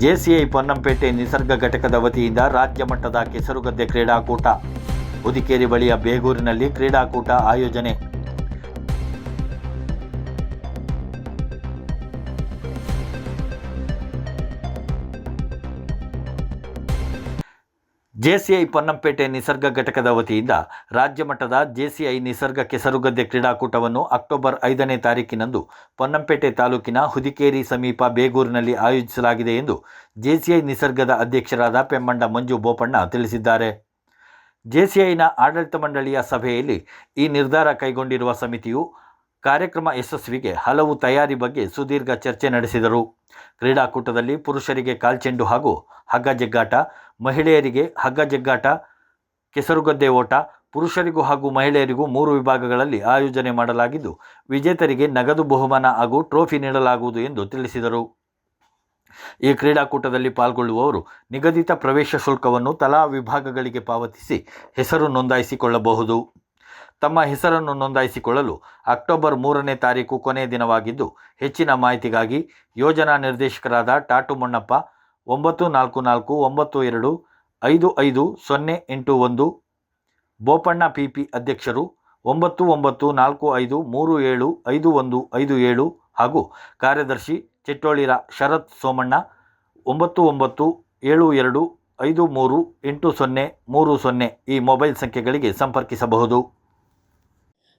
JCI Ponnampet ನಿಸರ್ಗ ಘಟಕದ ವತಿಯಿಂದ ರಾಜ್ಯ ಮಟ್ಟದ ಕೆಸರುಗದ್ದೆ ಕ್ರೀಡಾಕೂಟ. ಹುದಿಕೇರಿ ಬಳಿಯ ಬೇಗೂರಿನಲ್ಲಿ ಕ್ರೀಡಾಕೂಟ ಆಯೋಜನೆ. ಜೆಸಿಐ ಪೊನ್ನಂಪೇಟೆ ನಿಸರ್ಗ ಘಟಕದ ವತಿಯಿಂದ ರಾಜ್ಯ ಮಟ್ಟದ ಜೆಸಿಐ ನಿಸರ್ಗ ಕೆಸರುಗದ್ದೆ ಕ್ರೀಡಾಕೂಟವನ್ನು ಅಕ್ಟೋಬರ್ ಐದನೇ ತಾರೀಕಿನಂದು ಪೊನ್ನಂಪೇಟೆ ತಾಲೂಕಿನ ಹುದಿಕೇರಿ ಸಮೀಪ ಬೇಗೂರಿನಲ್ಲಿ ಆಯೋಜಿಸಲಾಗಿದೆ ಎಂದು ಜೆಸಿಐ ನಿಸರ್ಗದ ಅಧ್ಯಕ್ಷರಾದ ಪೆಮ್ಮಂಡ ಮಂಜು ಬೋಪಣ್ಣ ತಿಳಿಸಿದ್ದಾರೆ. ಜೆಸಿಐನ ಆಡಳಿತ ಮಂಡಳಿಯ ಸಭೆಯಲ್ಲಿ ಈ ನಿರ್ಧಾರ ಕೈಗೊಂಡಿರುವ ಸಮಿತಿಯು ಕಾರ್ಯಕ್ರಮ ಯಶಸ್ವಿಗೆ ಹಲವು ತಯಾರಿ ಬಗ್ಗೆ ಸುದೀರ್ಘ ಚರ್ಚೆ ನಡೆಸಿದರು. ಕ್ರೀಡಾಕೂಟದಲ್ಲಿ ಪುರುಷರಿಗೆ ಕಾಲ್ಚೆಂಡು ಹಾಗೂ ಹಗ್ಗ ಜಗ್ಗಾಟ ಮಹಿಳೆಯರಿಗೆ ಹಗ್ಗ ಜಗ್ಗಾಟ ಕೆಸರುಗದ್ದೆ ಓಟ, ಪುರುಷರಿಗೂ ಹಾಗೂ ಮಹಿಳೆಯರಿಗೂ ಮೂರು ವಿಭಾಗಗಳಲ್ಲಿ ಆಯೋಜನೆ ಮಾಡಲಾಗಿದ್ದು, ವಿಜೇತರಿಗೆ ನಗದು ಬಹುಮಾನ ಹಾಗೂ ಟ್ರೋಫಿ ನೀಡಲಾಗುವುದು ಎಂದು ತಿಳಿಸಿದರು. ಈ ಕ್ರೀಡಾಕೂಟದಲ್ಲಿ ಪಾಲ್ಗೊಳ್ಳುವವರು ನಿಗದಿತ ಪ್ರವೇಶ ಶುಲ್ಕವನ್ನು ತಲಾ ವಿಭಾಗಗಳಿಗೆ ಪಾವತಿಸಿ ಹೆಸರು ನೋಂದಾಯಿಸಿಕೊಳ್ಳಬಹುದು. ತಮ್ಮ ಹೆಸರನ್ನು ನೋಂದಾಯಿಸಿಕೊಳ್ಳಲು ಅಕ್ಟೋಬರ್ ಮೂರನೇ ತಾರೀಕು ಕೊನೆಯ ದಿನವಾಗಿದ್ದು, ಹೆಚ್ಚಿನ ಮಾಹಿತಿಗಾಗಿ ಯೋಜನಾ ನಿರ್ದೇಶಕರಾದ ಟಾಟು ಮಣ್ಣಪ್ಪ, ಒಂಬತ್ತು ನಾಲ್ಕು ನಾಲ್ಕು ಒಂಬತ್ತು ಎರಡು ಐದು ಐದು ಸೊನ್ನೆ ಎಂಟು ಒಂದು, ಬೋಪಣ್ಣ ಪಿ ಪಿ ಅಧ್ಯಕ್ಷರು, ಒಂಬತ್ತು ಒಂಬತ್ತು ನಾಲ್ಕು ಐದು ಮೂರು ಏಳು ಐದು ಒಂದು ಐದು ಏಳು ಹಾಗೂ ಕಾರ್ಯದರ್ಶಿ ಚಿಟ್ಟೋಳಿರ ಶರತ್ ಸೋಮಣ್ಣ, ಒಂಬತ್ತು ಒಂಬತ್ತು ಏಳು ಎರಡು ಐದು ಮೂರು ಎಂಟು ಸೊನ್ನೆ ಮೂರು ಸೊನ್ನೆ ಈ ಮೊಬೈಲ್ ಸಂಖ್ಯೆಗಳಿಗೆ ಸಂಪರ್ಕಿಸಬಹುದು.